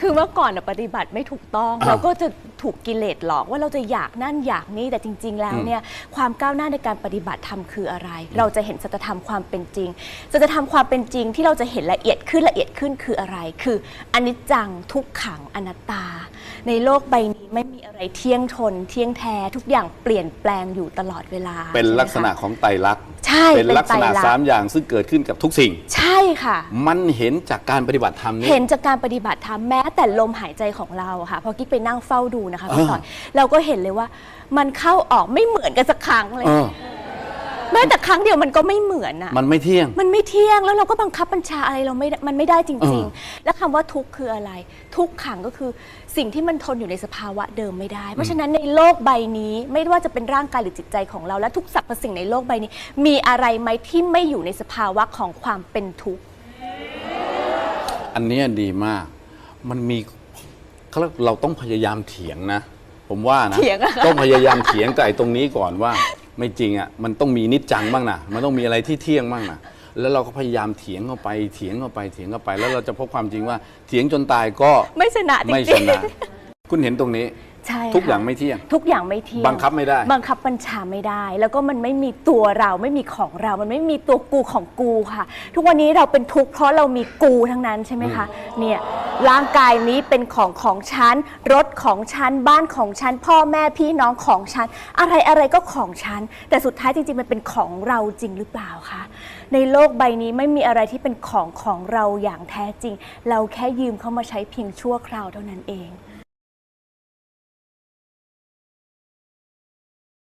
คือเมื่อก่อนน่ะปฏิบัติไม่ถูกต้องอ่าเราก็จะถูกกิเลสหลอกว่าเราจะอยากนั่นอยากนี่แต่จริง ๆ แล้วอืมเนี่ยความก้าวหน้าในการปฏิบัติธรรมคืออะไร เราจะเห็นสัจธรรมความเป็นจริงสัจธรรมความเป็นจริงที่เราจะเห็นละเอียดขึ้นละเอียดขึ้นคืออะไร คืออนิจจังทุกขังอนัตตา ในโลกใบนี้ไม่มีอะไรเที่ยงทน เที่ยงแท้ทุกอย่างเปลี่ยนแปลงอยู่ตลอดเวลาเป็นใช่ไหมลักษณะคของไตรลักษณ์ ใช่เป็นลักษณะเป็นไตรลักษณ์ สามอย่างซึ่งเกิดขึ้นกับทุกสิ่ง ใช่ค่ะ มันเห็นจากการปฏิบัติธรรมนี้เห็นจากการปฏิบัติธรรมแม้แต่ลมหายใจของเราอะค่ะ พอกิ๊กไปนั่งเฝ้าดูนะคะพี่อ่าสอนเราก็เห็นเลยว่า มันเข้าออกไม่เหมือนกันสักครั้งเลย เออ แม้แต่ครั้งเดียวมันก็ไม่เหมือนอะมันไม่เที่ยง มันไม่เที่ยงแล้วเราก็บังคับบัญชาอะไรเราไม่ได้มันไม่ได้จเอริงอๆแล้วคำว่าทุกข์คืออะไร ทุกขังก็คือสิ่งที่มันทนอยู่ในสภาวะเดิมไม่ได้ เพราะฉะนั้นในโลกใบนี้ไม่ว่าจะเป็นร่างกายหรือจิตใจของเราและทุกสรรพสิ่งในโลกใบนี้ มีอะไรไหมที่ไม่อยู่ในสภาวะของความเป็นทุกข์อันเนี้ยดีมาก มันมีเขาเรียกเราต้องพยายามเถียงนะ ผมว่านะเถียงอะต้องพยายามเถียงกับไอ้ตรงนี้ก่อนว่า ไม่จริงอะมันต้องมีนิจจังบ้างนะมันต้องมีอะไรที่เที่ยงบ้างนะแล้วเราก็พยายามเถียงเข้าไปเถียงเข้าไปเถียงเข้าไป แล้วเราจะพบความจริงว่าเถียงจนตายก็ไม่ชนะจริงๆไม่ชนะคุณเห็นตรงนี้ ใช่ทุกค่ะอย่างไม่เที่ยง ทุกอย่างไม่เที่ยงบังคับไม่ได้ บังคับบัญชาไม่ได้ แล้วก็มันไม่มีตัวเราไม่มีของเรา มันไม่มีตัวกูของกูค่ะ ทุกวันนี้เราเป็นทุกข์เพราะเรามีกูทั้งนั้นใช่ไหมคะเนี่ยร่างกายนี้เป็นของของฉันรถของฉันบ้านของฉันพ่อแม่พี่น้องของฉันอะไรอะไรก็ของฉันแต่สุดท้ายจริงๆมันเป็นของเราจริงหรือเปล่าคะในโลกใบนี้ไม่มีอะไรที่เป็นของของเราอย่างแท้จริง เราแค่ยืมเข้ามาใช้เพียงชั่วคราวเท่านั้นเอง